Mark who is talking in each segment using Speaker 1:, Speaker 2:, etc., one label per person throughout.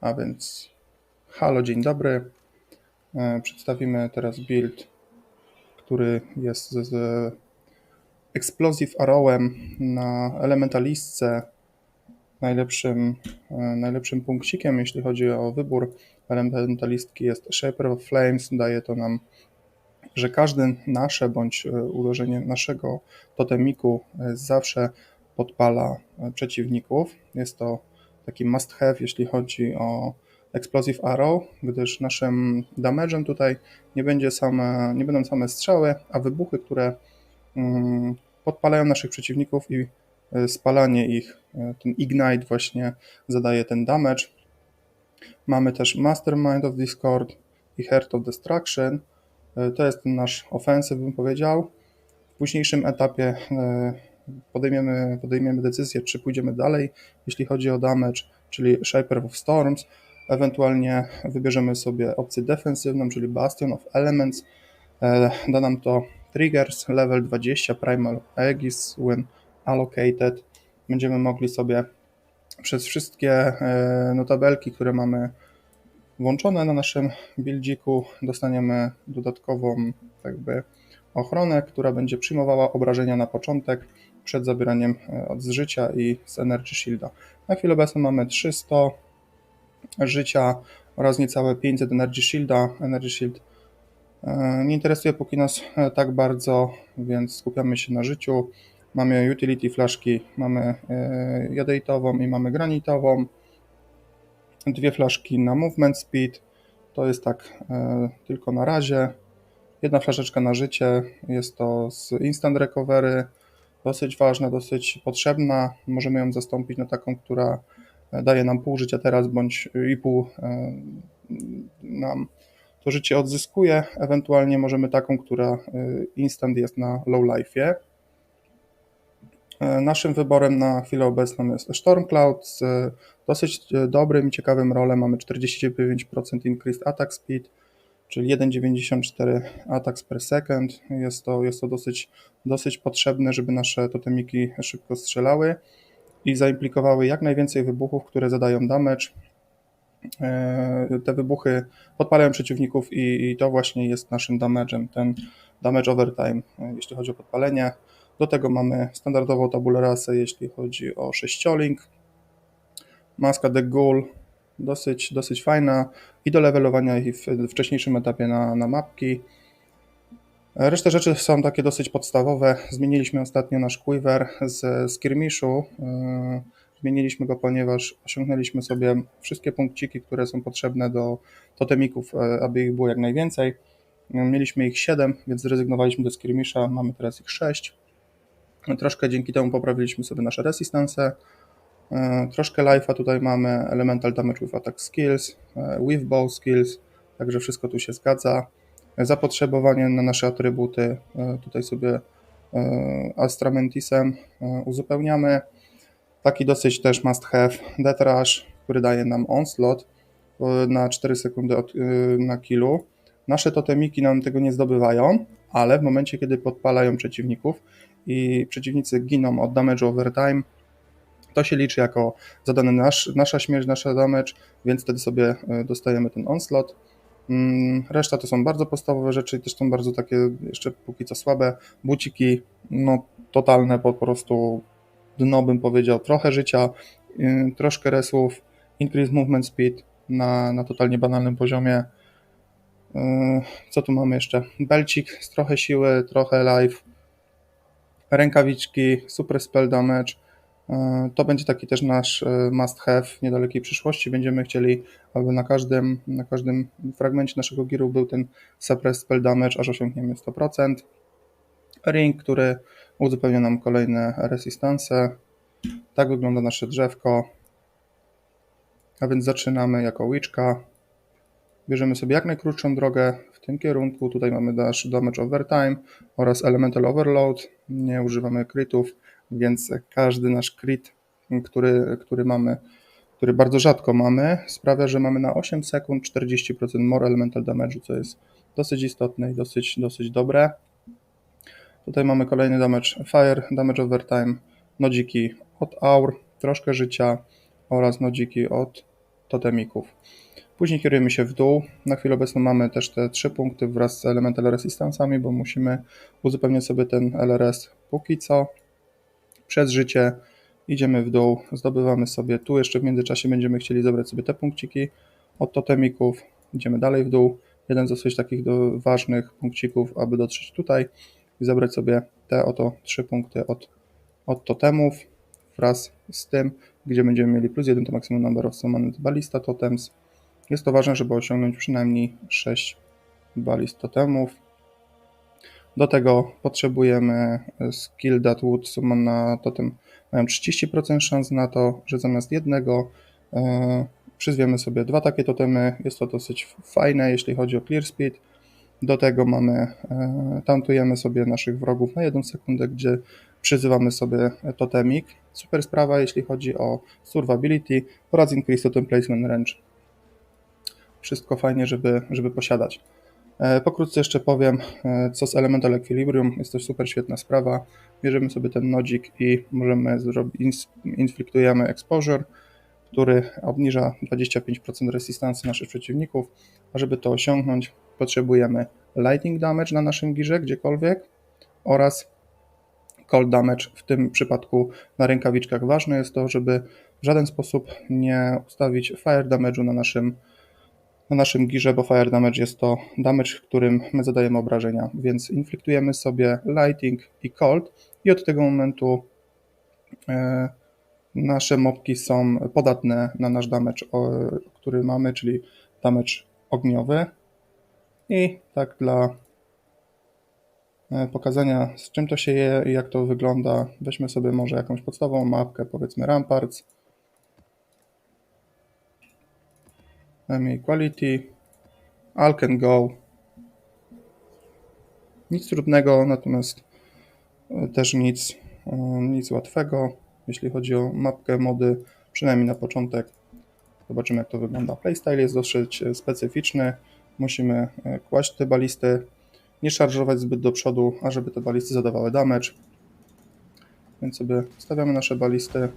Speaker 1: A więc halo, dzień dobry. E, Przedstawimy teraz build, który jest z, z Explosive Arrowem na elementalistce. Najlepszym, e, najlepszym punkcikiem, jeśli chodzi o wybór elementalistki jest Shaper of Flames. Daje to nam, że każde nasze bądź e, ułożenie naszego totemiku zawsze podpala przeciwników. Jest to taki must have, jeśli chodzi o Explosive Arrow, gdyż naszym damage'em tutaj nie, będzie same, nie będą same strzały, a wybuchy, które mm, podpalają naszych przeciwników i e, spalanie ich, e, ten ignite właśnie zadaje ten damage. Mamy też Mastermind of Discord i Heart of Destruction. E, To jest nasz offensive, bym powiedział. W późniejszym etapie podejmiemy, podejmiemy decyzję, czy pójdziemy dalej, jeśli chodzi o damage, czyli Shaper of Storms. Ewentualnie wybierzemy sobie opcję defensywną, czyli Bastion of Elements. E, Da nam to triggers level 20 Primal Aegis when allocated. Będziemy mogli sobie przez wszystkie e, notabelki, które mamy włączone na naszym buildziku, dostaniemy dodatkową jakby ochronę, która będzie przyjmowała obrażenia na początek przed zabieraniem e, od życia i z Energy Shielda. Na chwilę obecną mamy 300 życia oraz niecałe 500 Energy Shielda. Energy Shield e, nie interesuje póki nas e, tak bardzo, więc skupiamy się na życiu. Mamy utility flaszki, mamy jadeitową i mamy granitową. Dwie flaszki na movement speed. To jest tak tylko na razie. Jedna flaszeczka na życie. Jest to z instant recovery. Dosyć ważna, dosyć potrzebna. Możemy ją zastąpić na taką, która daje nam pół życia teraz, bądź i pół e, nam to życie odzyskuje. Ewentualnie możemy taką, która e, instant jest na low life'ie. E, Naszym wyborem na chwilę obecną jest Stormcloud z e, dosyć e, dobrym i ciekawym rolem. Mamy 49% increased attack speed, czyli 1,94 attacks per second. Jest to, jest to dosyć, dosyć potrzebne, żeby nasze totemiki szybko strzelały i zaimplikowały jak najwięcej wybuchów, które zadają damage. E, Te wybuchy podpalają przeciwników i, i to właśnie jest naszym damage'em, ten damage overtime, e, jeśli chodzi o podpalenie. Do tego mamy standardową tabulę rasę, jeśli chodzi o sześciolink. Maska The Ghoul, dosyć, dosyć fajna i do levelowania ich w wcześniejszym etapie na, na mapki. Reszta rzeczy są takie dosyć podstawowe. Zmieniliśmy ostatnio nasz quiver z skirmiszu. Yy, Zmieniliśmy go, ponieważ osiągnęliśmy sobie wszystkie punkciki, które są potrzebne do totemików, e, aby ich było jak najwięcej. Mieliśmy ich 7, więc zrezygnowaliśmy do skirmisza, mamy teraz ich 6. Troszkę dzięki temu poprawiliśmy sobie nasze resistance. E, Troszkę life'a tutaj mamy, elemental damage with attack skills, e, with bow skills, także wszystko tu się zgadza. Zapotrzebowanie na nasze atrybuty e, tutaj sobie e, Astramentisem e, uzupełniamy. Taki dosyć też must have Death Rush, który daje nam onslaught e, na 4 sekundy od, e, na killu. Nasze totemiki nam tego nie zdobywają, ale w momencie, kiedy podpalają przeciwników i przeciwnicy giną od damage overtime, to się liczy jako zadany nasz, nasza śmierć, nasza damage, więc wtedy sobie e, dostajemy ten onslaught. Mm, Reszta to są bardzo podstawowe rzeczy i też są bardzo takie jeszcze póki co słabe. Buciki, no totalne po prostu dno bym powiedział, trochę życia, yy, troszkę resów, increase movement speed na, na totalnie banalnym poziomie. Yy, Co tu mamy jeszcze? Belcik z trochę siły, trochę life, rękawiczki, super spell damage. Yy, To będzie taki też nasz yy, must have w niedalekiej przyszłości. Będziemy chcieli, aby na każdym, na każdym fragmencie naszego giru był ten suppress spell damage, aż osiągniemy 100%. Ring, który uzupełnia nam kolejne resistance. Tak wygląda nasze drzewko. A więc zaczynamy jako łyczka. Bierzemy sobie jak najkrótszą drogę w tym kierunku. Tutaj mamy dash damage overtime oraz elemental overload. Nie używamy critów, więc każdy nasz crit, który, który mamy, który bardzo rzadko mamy, sprawia, że mamy na 8 sekund 40% more elemental damage, co jest dosyć istotne i dosyć, dosyć dobre. Tutaj mamy kolejny damage fire, damage overtime, nodziki od aur, troszkę życia oraz nodziki od totemików. Później kierujemy się w dół. Na chwilę obecną mamy też te trzy punkty wraz z Elemental Resistancami, bo musimy uzupełnić sobie ten LRS póki co. Przez życie idziemy w dół, zdobywamy sobie tu, jeszcze w międzyczasie będziemy chcieli zebrać sobie te punkciki od totemików. Idziemy dalej w dół. Jeden z dosyć takich do, ważnych punkcików, aby dotrzeć tutaj i zebrać sobie te oto trzy punkty od, od totemów wraz z tym, gdzie będziemy mieli plus 1 to maximum number of summoned ballista totems. Jest to ważne, żeby osiągnąć przynajmniej 6 balist totemów. Do tego potrzebujemy skill that would na totem. Mają 30% szans na to, że zamiast jednego e, przyzwiemy sobie dwa takie totemy. Jest to dosyć fajne, jeśli chodzi o clear speed. Do tego mamy, e, tantujemy sobie naszych wrogów na jedną sekundę, gdzie przyzywamy sobie totemik. Super sprawa, jeśli chodzi o survivability oraz increase totem placement range. Wszystko fajnie, żeby, żeby posiadać. E, Pokrótce jeszcze powiem, e, co z Elemental Equilibrium. Jest to super świetna sprawa. Bierzemy sobie ten nodzik i możemy zrobić, infliktujemy exposure, który obniża 25% resistancji naszych przeciwników. A żeby to osiągnąć, potrzebujemy lightning damage na naszym girze gdziekolwiek oraz cold damage. W tym przypadku na rękawiczkach ważne jest to, żeby w żaden sposób nie ustawić fire damage'u na naszym na naszym girze, bo fire damage jest to damage, którym my zadajemy obrażenia, więc infliktujemy sobie lighting i cold i od tego momentu e, nasze mopki są podatne na nasz damage, który mamy, czyli damage ogniowy. I tak dla e, pokazania z czym to się je i jak to wygląda, weźmy sobie może jakąś podstawową mapkę, powiedzmy Ramparts. Enemy Equality, All Can Go. Nic trudnego, natomiast e, też nic, e, nic łatwego, jeśli chodzi o mapkę mody, przynajmniej na początek. Zobaczymy jak to wygląda. Playstyle jest dosyć e, specyficzny. Musimy kłaść te balisty, nie szarżować zbyt do przodu, ażeby te balisty zadawały damage. Więc sobie stawiamy nasze balisty.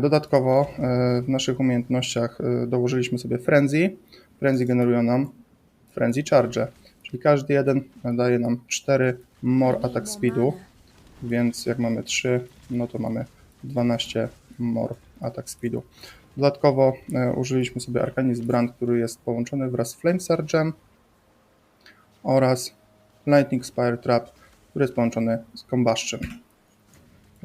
Speaker 1: Dodatkowo e, w naszych umiejętnościach e, dołożyliśmy sobie Frenzy. Frenzy generują nam Frenzy Charge, czyli każdy jeden daje nam 4 more attack speedu, więc jak mamy 3, no to mamy 12 more attack speedu. Dodatkowo użyliśmy sobie Arcanist Brand, który jest połączony wraz z Flame Surge'em oraz Lightning Spire Trap, który jest połączony z Combustion.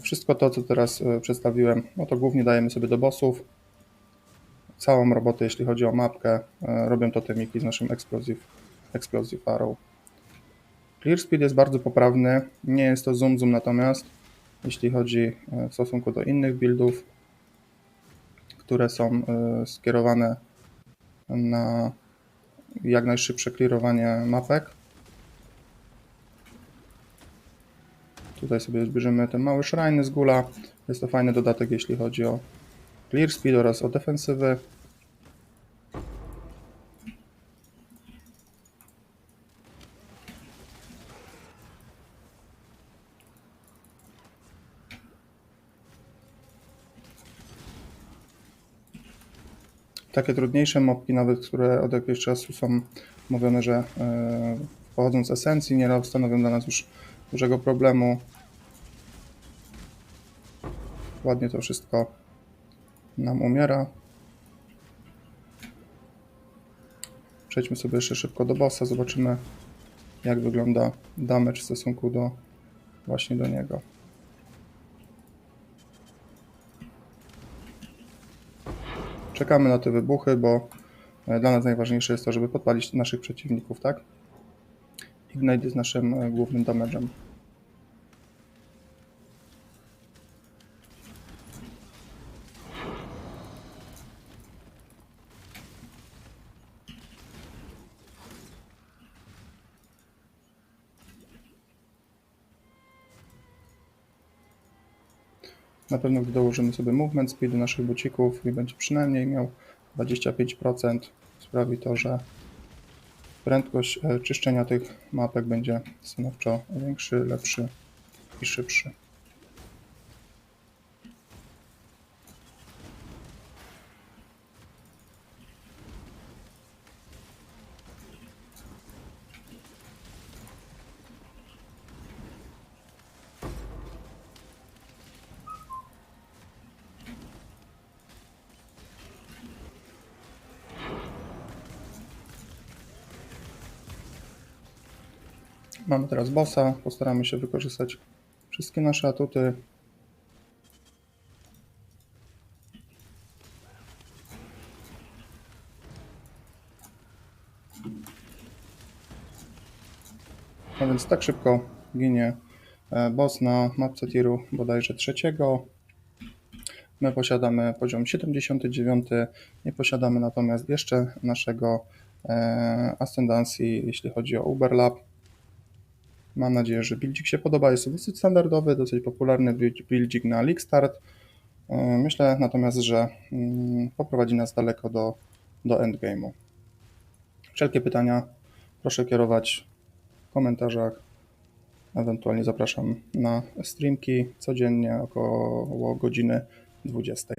Speaker 1: Wszystko to, co teraz e, przedstawiłem, no to głównie dajemy sobie do bossów. Całą robotę, jeśli chodzi o mapkę, e, robią to temiki z naszym Explosive, Explosive Arrow. Clear Speed jest bardzo poprawny, nie jest to zoom zoom natomiast, jeśli chodzi e, w stosunku do innych buildów, które są skierowane na jak najszybsze clearowanie mapek. Tutaj sobie zbierzemy ten mały shrine z gula. Jest to fajny dodatek, jeśli chodzi o clear speed oraz o defensywę. Takie trudniejsze mopki, nawet które od jakiegoś czasu są mówione, że yy, pochodzą z esencji, nie stanowią dla nas już dużego problemu. Ładnie to wszystko nam umiera. Przejdźmy sobie jeszcze szybko do bossa, zobaczymy jak wygląda damage w stosunku do właśnie do niego. Czekamy na te wybuchy, bo e, dla nas najważniejsze jest to, żeby podpalić naszych przeciwników, tak? Ignite jest naszym e, głównym damage'em. Na pewno gdy dołożymy sobie movement speed do naszych bucików i będzie przynajmniej miał 25%, sprawi to, że prędkość e, czyszczenia tych mapek będzie stanowczo większy, lepszy i szybszy. Mamy teraz bossa, postaramy się wykorzystać wszystkie nasze atuty. A więc tak szybko ginie e, boss na mapce tiru bodajże trzeciego. My posiadamy poziom 79, nie posiadamy natomiast jeszcze naszego e, ascendancji, jeśli chodzi o Uberlab. Mam nadzieję, że buildzik się podoba. Jest to dosyć standardowy, dosyć popularny build- buildzik na League Start. E, Myślę natomiast, że mm, poprowadzi nas daleko do, do endgame'u. Wszelkie pytania proszę kierować w komentarzach. Ewentualnie zapraszam na streamki codziennie około godziny 20.